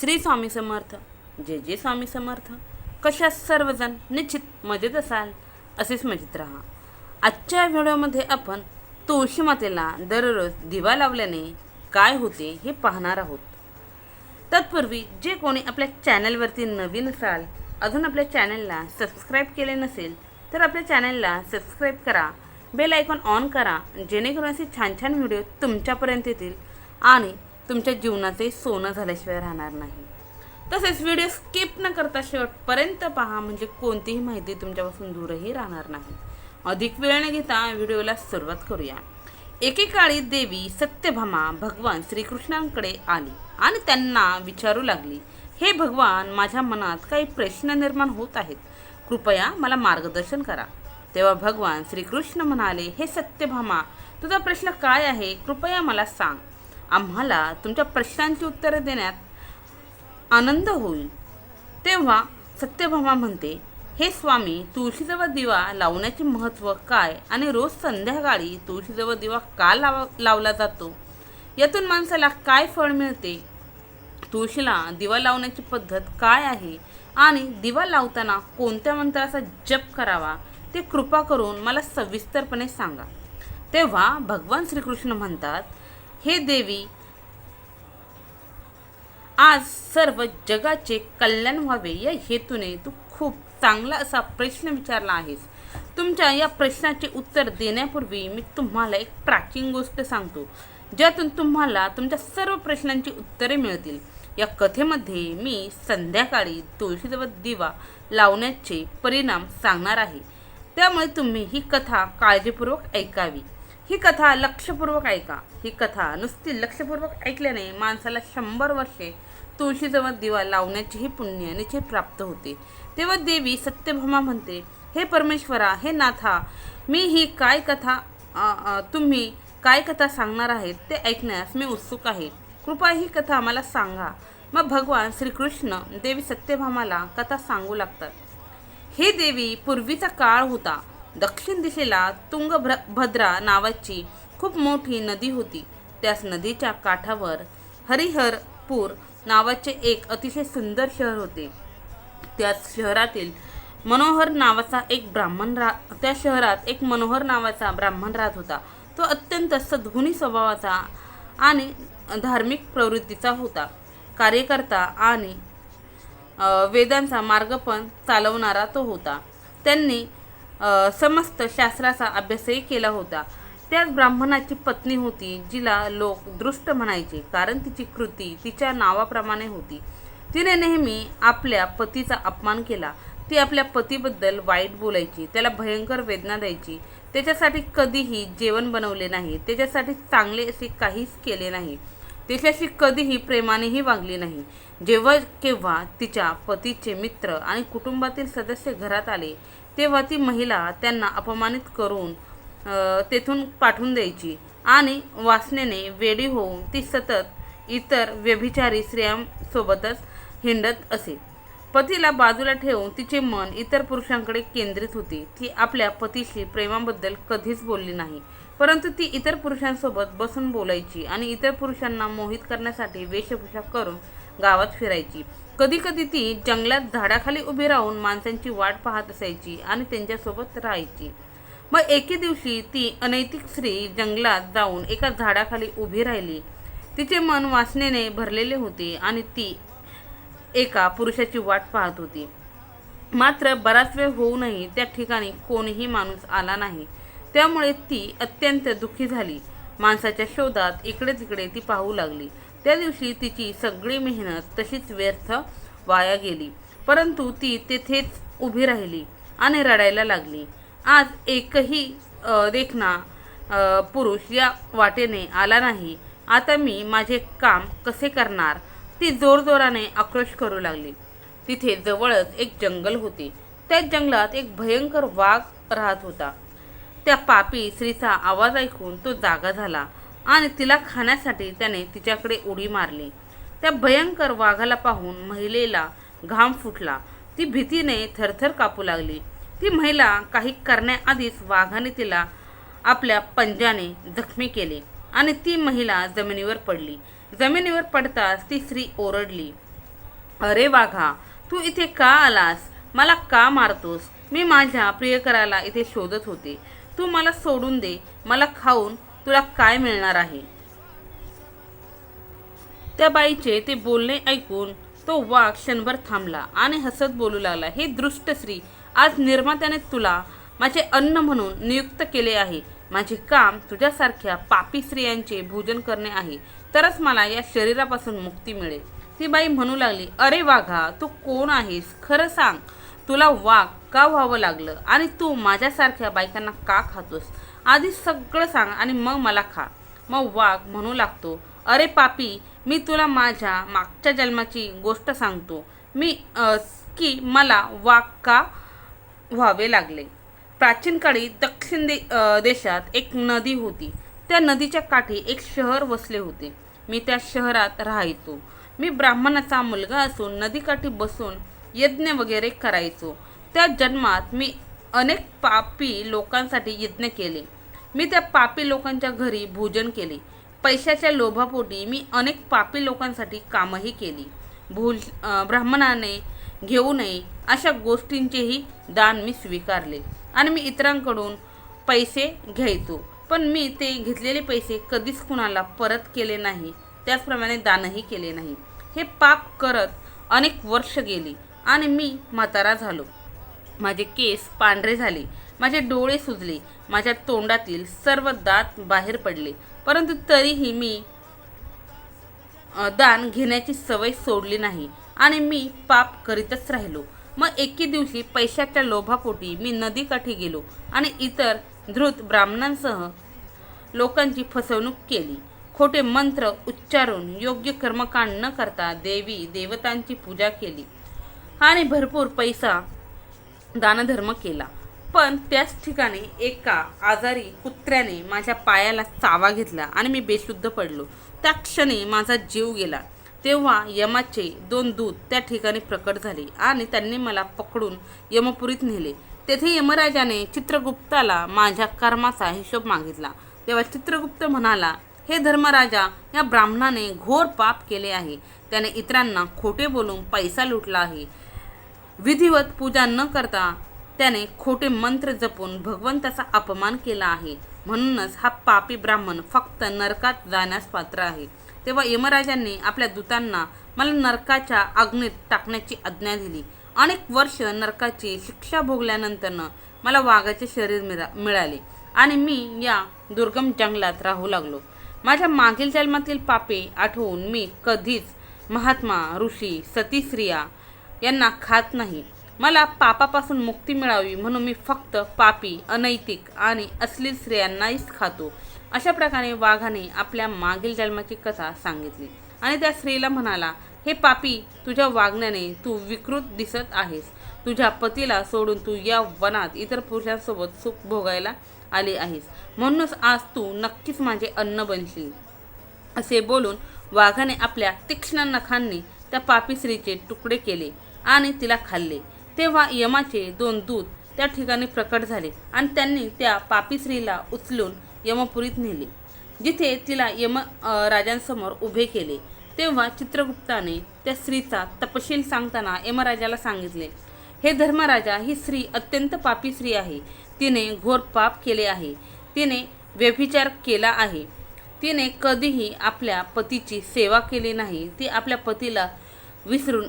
श्री स्वामी समर्थ. जे जे स्वामी समर्थ. कशा सर्वजण निश्चित मजेत असाल असेच मजेत राहा. आजच्या व्हिडिओमध्ये आपण तुळशी मातेला दररोज दिवा लावल्याने काय होते हे पाहणार आहोत. तत्पूर्वी जे कोणी आपल्या चॅनलवरती नवीन असाल अजून आपल्या चॅनलला सबस्क्राईब केले नसेल तर आपल्या चॅनलला सबस्क्राईब करा बेल आयकॉन ऑन करा जेणेकरून असे छान छान व्हिडिओ तुमच्यापर्यंत येतील आणि तुमच्या जीवनाचे सोनं झाल्याशिवाय राहणार नाही. तसेच व्हिडिओ स्किप न करता शेवटपर्यंत पहा म्हणजे कोणतीही माहिती तुमच्यापासून दूरही राहणार नाही. अधिक वेळ न घेता व्हिडिओला सुरुवात करूया. एकेकाळी देवी सत्यभामा भगवान श्रीकृष्णांकडे आली आणि त्यांना विचारू लागली हे भगवान माझ्या मनात काही प्रश्न निर्माण होत आहेत. कृपया मला मार्गदर्शन करा. तेव्हा भगवान श्रीकृष्ण म्हणाले हे सत्यभामा तुझा प्रश्न काय आहे? कृपया मला सांग. आम्हाला तुमच्या प्रश्नांची उत्तरे देण्यात आनंद होईल. तेव्हा सत्यभामा म्हणते हे स्वामी तुळशीजवळ दिवा लावण्याचे महत्त्व काय आणि रोज संध्याकाळी तुळशीजवळ दिवा का लाव लावला जातो? यातून माणसाला काय फळ मिळते? तुळशीला दिवा लावण्याची पद्धत काय आहे? आणि दिवा लावताना कोणत्या मंत्राचा जप करावा? ते कृपा करून मला सविस्तरपणे सांगा. तेव्हा भगवान श्रीकृष्ण म्हणतात हे देवी आज सर्व जगाचे कल्याण व्हावे या हेतूने तू खूप चांगला असा प्रश्न विचारला आहेस. तुमच्या या प्रश्नाचे उत्तर देण्यापूर्वी मी तुम्हाला एक प्राचीन गोष्ट सांगतो. ज्यातून तुम्हाला तुमच्या सर्व प्रश्नांची उत्तरे मिळतील. या कथेमध्ये मी संध्याकाळी तुळशीजवळ दिवा लावण्याचे परिणाम सांगणार आहे. त्यामुळे तुम्ही ही कथा काळजीपूर्वक ऐकावी. ही कथा लक्षपूर्वक ऐका. ही कथा नुसती लक्षपूर्वक ऐकल्याने माणसाला शंभर वर्षे तुळशीजवळ दिवा लावण्याचेही पुण्य निश्चित प्राप्त होते. तेव्हा देवी सत्यभामा म्हणते हे परमेश्वरा हे नाथा मी ही काय कथा तुम्ही काय कथा सांगणार आहेत ते ऐकण्यास मी उत्सुक आहे. कृपा ही कथा मला सांगा. मग भगवान श्रीकृष्ण देवी सत्यभामाला कथा सांगू लागतात. हे देवी पूर्वीचा काळ होता. दक्षिण दिशेला तुंगभद्रा नावाची खूप मोठी नदी होती. त्याच नदीच्या काठावर हरिहरपूर नावाचे एक अतिशय सुंदर शहर होते. त्याच शहरातील मनोहर नावाचा एक ब्राह्मण रा त्या शहरात एक मनोहर नावाचा ब्राह्मण राहत होता. तो अत्यंत सद्गुणी स्वभावाचा आणि धार्मिक प्रवृत्तीचा होता. कार्यकर्ता आणि वेदांचा मार्ग पण चालवणारा तो होता. त्यांनी समस्त शास्त्राचा अभ्यासही केला होता. त्याच ब्राह्मणाची पत्नी होती जिला लोक दृष्ट म्हणायचे कारण तिची कृती तिच्या नावाप्रमाणे होती. तिने नेहमी आपल्या पतीचा अपमान केला. ती आपल्या पतीबद्दल वाईट बोलायची त्याला भयंकर वेदना द्यायची. त्याच्यासाठी कधीही जेवण बनवले नाही त्याच्यासाठी चांगले असे काहीच केले नाही. तिच्याशी कधीही प्रेमानेही वागली नाही. जेव्हा केव्हा तिच्या पतीचे मित्र आणि कुटुंबातील सदस्य घरात आले तेव्हा ती महिला त्यांना अपमानित करून तेथून पाठवून द्यायची आणि वासनेने वेडी होऊन ती सतत इतर व्यभिचारी स्त्रियांसोबतच हिंडत असे. पतीला बाजूला ठेवून तिचे मन इतर पुरुषांकडे केंद्रित होते. ती आपल्या पतीशी प्रेमाबद्दल कधीच बोलली नाही. परंतु ती इतर पुरुषांसोबत बसून बोलायची आणि इतर पुरुषांना मोहित करण्यासाठी वेशभूषा करून गावात फिरायची. कधी कधी ती जंगलात झाडाखाली उभी राहून माणसांची वाट पाहत असायची आणि त्यांच्यासोबत राहायची. मग एके दिवशी ती अनैतिक स्त्री जंगलात जाऊन एका झाडाखाली उभी राहिली. तिचे मन वासनेने भरलेले होते आणि ती एका पुरुषाची वाट पाहत होती. मात्र बराच वेळ होऊनही त्या ठिकाणी कोणीही माणूस आला नाही. त्यामुळे ती अत्यंत दुःखी झाली. माणसाच्या शोधात इकडे तिकडे ती पाहू लागली. त्या दिवशी तिची सगळी मेहनत तशीच व्यर्थ वाया गेली. परंतु ती तेथेच उभी राहिली आणि रडायला लागली. आज एकही देखना देखणा पुरुष या वाटेने आला नाही. आता मी माझे काम कसे करणार? ती जोरजोराने आक्रोश करू लागली. तिथे जवळच एक जंगल होते. त्या जंगलात एक भयंकर वाघ राहत होता. त्या पापी स्त्रीचा आवाज ऐकून तो जागा झाला. आणि तिला खाण्यासाठी त्याने तिच्याकडे उडी मारली. त्या भयंकर वाघाला पाहून महिलेला घाम फुटला. ती भीतीने थरथर कापू लागली. ती महिला काही करण्याआधीच वाघाने तिला आपल्या पंजाने जखमी केले आणि ती महिला जमिनीवर पडली. जमिनीवर पडताच ती स्त्री ओरडली अरे वाघा तू इथे का आलास? मला का मारतोस? मी माझ्या प्रियकराला इथे शोधत होते. तू मला सोडून दे. मला खाऊन तुला काय मिळणार आहे? त्या बाईचे ते बोलणे ऐकून तो वाघ क्षणभर थांबला आणि हसत बोलू लागला हे दृष्ट स्त्री आज निर्मात्याने तुला माझे अन्न म्हणून नियुक्त केले आहे. माझे काम तुझ्यासारख्या पापी स्त्रियांचे भोजन करणे आहे. तरच मला या शरीरापासून मुक्ती मिळेल. ती बाई म्हणू लागली अरे वाघा तू कोण आहेस? खरं सांग तुला वाघ का व्हावं लागलं? आणि तू माझ्यासारख्या बायकांना का खातोस? आधी सगळं सांग आणि मग मला खा. मग वाघ म्हणू लागतो अरे पापी मी तुला माझ्या मागच्या जन्माची गोष्ट सांगतो. मी की मला वाघ का व्हावे लागले? प्राचीन काळी दक्षिण दे देशात एक नदी होती. त्या नदीच्या काठी एक शहर वसले होते. मी त्या शहरात राहायचो. मी ब्राह्मणाचा मुलगा असून नदीकाठी बसून यज्ञ वगैरे करायचो. त्या जन्मात मी अनेक पापी लोकांसाठी यज्ञ केले. मी त्या पापी लोकांच्या घरी भोजन केले. पैशाच्या लोभापोटी मी अनेक पापी लोकांसाठी कामही केली. भूल ब्राह्मणाने घेऊ नये अशा गोष्टींचेही दान मी स्वीकारले आणि मी इतरांकडून पैसे घ्यायचो. पण मी ते घेतलेले पैसे कधीच कुणाला परत केले नाही. त्याचप्रमाणे दानही केले नाही. हे पाप करत अनेक वर्ष गेली आणि मी म्हातारा झालो. माझे केस पांढरे झाले. माझे डोळे सुजले. माझ्या तोंडातील सर्व दात बाहेर पडले. परंतु तरीही मी दान घेण्याची सवय सोडली नाही आणि मी पाप करीतच राहिलो. मग एके दिवशी पैशाच्या लोभापोटी मी नदीकाठी गेलो आणि इतर धृत ब्राह्मणांसह लोकांची फसवणूक केली. खोटे मंत्र उच्चारून योग्य कर्मकांड न करता देवी देवतांची पूजा केली आणि भरपूर पैसा दानधर्म केला. पण त्याच ठिकाणी एका आजारी कुत्र्याने माझ्या पायाला चावा घेतला आणि मी बेशुद्ध पडलो. त्या क्षणी माझा जीव गेला. तेव्हा यमाचे दोन दूत त्या ठिकाणी प्रकट झाले आणि त्यांनी मला पकडून यमपुरीत नेले. तेथे यमराजाने चित्रगुप्ताला माझ्या कर्माचा हिशोब मागितला. तेव्हा चित्रगुप्त म्हणाला हे धर्मराजा या ब्राह्मणाने घोर पाप केले आहे. त्याने इतरांना खोटे बोलून पैसा लुटला आहे. विधिवत पूजा न करता त्याने खोटे मंत्र जपून भगवंताचा अपमान केला आहे. म्हणूनच हा पापी ब्राह्मण फक्त नरकात जाण्यास पात्र आहे. तेव्हा यमराजांनी आपल्या दूतांना मला नरकाच्या अग्नीत टाकण्याची आज्ञा दिली. अनेक वर्ष नरकाची शिक्षा भोगल्यानंतरनं मला वाघाचे शरीर मिळा मिळाले आणि मी या दुर्गम जंगलात राहू लागलो. माझ्या मागील जन्मातील पापे आठवून मी कधीच महात्मा ऋषी सती स्त्रिया यांना खात नाही. मला पापापासून मुक्ती मिळावी म्हणून मी फक्त पापी अनैतिक आणि अश्लील स्त्रियांनाहीच खातो. अशा प्रकारे वाघाने आपल्या मागील जन्माची कथा सांगितली. आणि त्या स्त्रीला म्हणाला हे पापी तुझ्या वागण्याने तू विकृत दिसत आहेस. तुझ्या पतीला सोडून तू या वनात इतर पुरुषांसोबत सुख भोगायला आली आहेस. म्हणूनच आज तू नक्कीच माझे अन्न बनशील. असे बोलून वाघाने आपल्या तीक्ष्ण नखांनी त्या पापी स्त्रीचे तुकडे केले आणि तिला खाल्ले. तेव्हा यमाचे दोन दूत त्या ठिकाणी प्रकट झाले आणि त्यांनी त्या पापी स्त्रीला उचलून यमपुरीत नेले. जिथे तिला यम राजांसमोर उभे केले. तेव्हा चित्रगुप्ताने त्या स्त्रीचा तपशील सांगताना यमराजाला सांगितले हे धर्मराजा ही स्त्री अत्यंत पापी स्त्री आहे. तिने घोर पाप केले आहे. तिने व्यभिचार केला आहे. तिने कधीही आपल्या पतीची सेवा केली नाही. ती आपल्या पतीला विसरून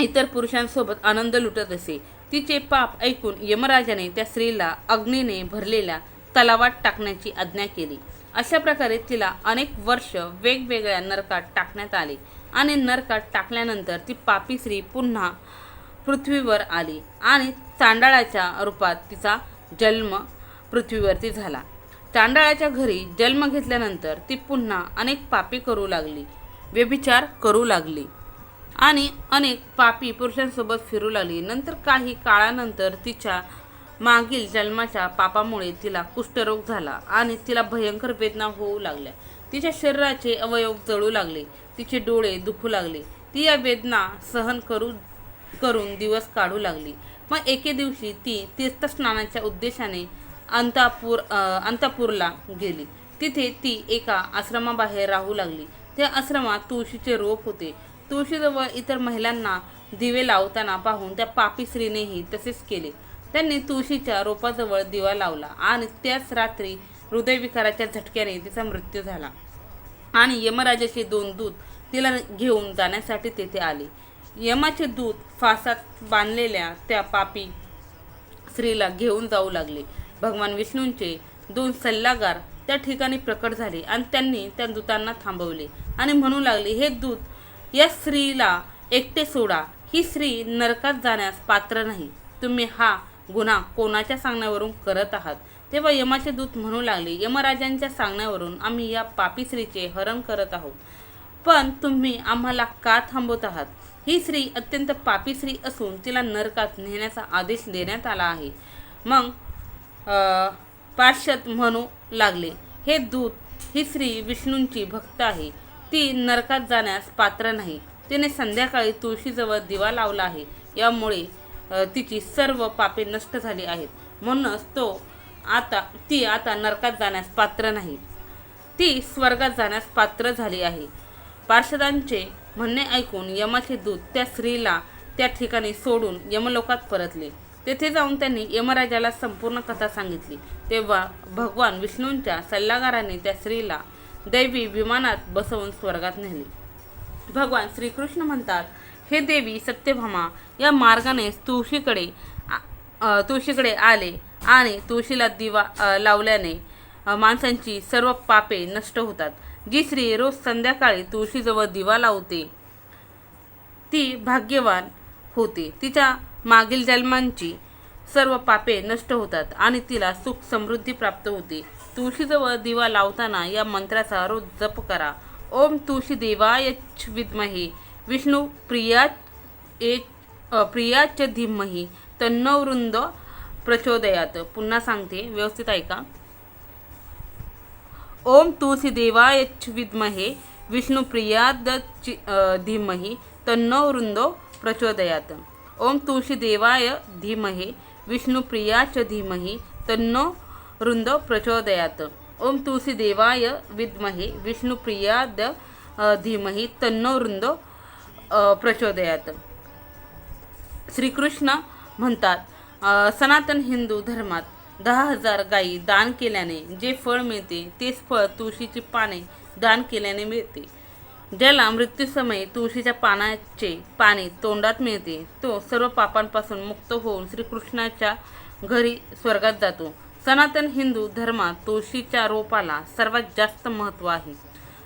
इतर पुरुषांसोबत आनंद लुटत असे. तिचे पाप ऐकून यमराजाने त्या स्त्रीला अग्नीने भरलेल्या तलावात टाकण्याची आज्ञा केली. अशा प्रकारे तिला अनेक वर्ष वेगवेगळ्या नरकात टाकण्यात आले आणि नरकात टाकल्यानंतर ती पापी स्त्री पुन्हा पृथ्वीवर आली आणि तांडाळाच्या रूपात तिचा जन्म पृथ्वीवरती झाला. तांडाळाच्या घरी जन्म घेतल्यानंतर ती पुन्हा अनेक पापी करू लागली व्यभिचार करू लागली. आणि अनेक पापी पुरुषांसोबत फिरू लागली. नंतर काही काळानंतर तिच्या मागील जन्माच्या पापामुळे तिला कुष्ठरोग झाला आणि तिला भयंकर वेदना होऊ लागल्या. तिच्या शरीराचे अवयव जळू लागले. तिचे डोळे दुखू लागले. ती या वेदना सहन करू करून दिवस काढू लागली. मग एके दिवशी ती तीर्थस्नानाच्या उद्देशाने अंतापूर अंतापूरला गेली. तिथे ती एका आश्रमाबाहेर राहू लागली. त्या आश्रमात तुळशीचे रोप होते. तुळशीजवळ इतर महिलांना दिवे लावताना पाहून त्या पापी स्त्रीनेही तसेच केले. त्यांनी तुळशीच्या रोपाजवळ दिवा लावला आणि त्याच रात्री हृदयविकाराच्या झटक्याने तिचा मृत्यू झाला. आणि यमराजाचे दोन दूत तिला घेऊन जाण्यासाठी तेथे आले. यमाचे दूत फासात बांधलेल्या त्या पापी स्त्रीला घेऊन जाऊ लागले. भगवान विष्णूंचे दोन सल्लागार त्या ठिकाणी प्रकट झाले आणि त्यांनी त्या दूतांना थांबवले आणि म्हणू लागले हे दूत या स्त्रीला एकटे सोडा. ही स्त्री नरकात जाण्यास पात्र नाही. तुम्ही हा गुन्हा कोणाच्या सांगण्यावरून करत आहात? तेव्हा यमाचे दूत म्हणू लागले यमराजांच्या सांगण्यावरून आम्ही या पापी स्त्रीचे हरण करत आहोत. पण तुम्ही आम्हाला का थांबवत आहात? ही स्त्री अत्यंत पापी स्त्री असून तिला नरकात नेण्याचा आदेश देण्यात आला आहे. मग अ, पार्षद म्हणू लागले हे दूत ही स्त्री विष्णूंची भक्त आहे. ती नरकात जाण्यास पात्र नाही. तिने संध्याकाळी तुळशीजवळ दिवा लावला आहे. यामुळे तिची सर्व पापे नष्ट झाली आहेत. म्हणूनच तो आता ती आता नरकात जाण्यास पात्र नाही. ती स्वर्गात जाण्यास पात्र झाली आहे. पार्षदांचे म्हणणे ऐकून यमाचे दूत त्या स्त्रीला त्या ठिकाणी सोडून यमलोकात परतले. तेथे जाऊन त्यांनी यमराजाला संपूर्ण कथा सांगितली. तेव्हा भगवान विष्णूंच्या सल्लागाराने त्या स्त्रीला दैवी विमानात बसवून स्वर्गात नेले. भगवान श्रीकृष्ण म्हणतात हे देवी सत्यभामा या मार्गाने तुळशीकडे तुळशीकडे आले आणि तुळशीला दिवा लावल्याने माणसांची सर्व पापे नष्ट होतात. जी स्त्री रोज संध्याकाळी तुळशीजवळ दिवा लावते ती भाग्यवान होते. तिच्या मागील जन्मांची सर्व पापे नष्ट होतात आणि तिला सुख समृद्धी प्राप्त होते. तुळशीजवळ दिवा लावताना या मंत्राचा रोज जप करा. ओम तुळशी देवाय विद्महे. विष्णू प्रिया ए प्रियाच धीमही. तन्नवृंद प्रचोदयात. पुन्हा सांगते व्यवस्थित ऐका. ओम तुळसी देवाय विद्महे. विष्णुप्रियाद चि- अ, धीमहि. तन्नो प्रचोदयात. ओम तुळशी देवाय धीमहे. विष्णू प्रियाच धीमहि. तन्नो वृंदो प्रचोदयात। ओम तुळसी देवाय विद्महे विष्णुप्रियाद धीमही धीमहि तन्नो वृंदो प्रचोदयात। श्रीकृष्ण म्हणतात सनातन हिंदू धर्मात दहा हजार गायी दान केल्याने जे फळ मिळते तेच फळ तुळशीची पाने दान केल्याने मिळते. ज्याला मृत्यूसमयी तुळशीच्या पानाचे पाने तोंडात मिळते तो सर्व पापांपासून मुक्त होऊन श्रीकृष्णाच्या घरी स्वर्गात जातो. सनातन हिंदू धर्मात तुळशीच्या रोपाला सर्वात जास्त महत्त्व आहे.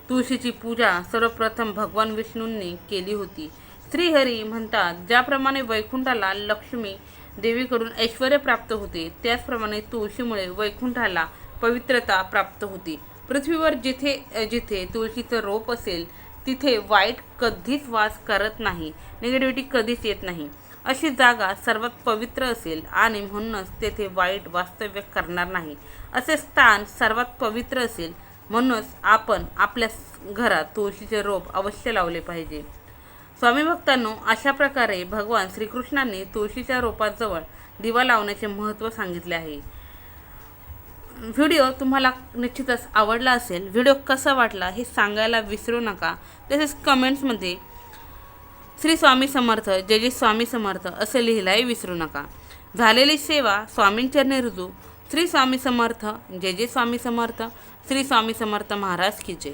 तुळशीची पूजा सर्वप्रथम भगवान विष्णूंनी केली होती. श्रीहरी म्हणतात ज्याप्रमाणे वैकुंठाला लक्ष्मी देवीकडून ऐश्वर प्राप्त होते त्याचप्रमाणे तुळशीमुळे वैकुंठाला पवित्रता प्राप्त होती. पृथ्वीवर जिथे जिथे तुळशीचं रोप असेल तिथे वाईट कधीच वास करत नाही. निगेटिव्हिटी कधीच येत नाही. अशी जागा सर्वात पवित्र असेल आणि म्हणूनच तेथे वाईट वास्तव्य करणार नाही. असे स्थान सर्वात पवित्र असेल. म्हणूनच आपण आपल्या घरात तुळशीचे रोप अवश्य लावले पाहिजे. स्वामी भक्तांनो अशा प्रकारे भगवान श्रीकृष्णांनी तुळशीच्या रोपाजवळ दिवा लावण्याचे महत्त्व सांगितले आहे. व्हिडिओ तुम्हाला निश्चितच आवडला असेल. व्हिडिओ कसा वाटला हे सांगायला विसरू नका. तसेच कमेंट्समध्ये श्री स्वामी समर्थ जय जय स्वामी समर्थ असे लिहिलाही विसरू नका. झालेली सेवा स्वामींचरणी रुजू श्री स्वामी समर्थ जय जय स्वामी समर्थ श्री स्वामी समर्थ महाराज की जय.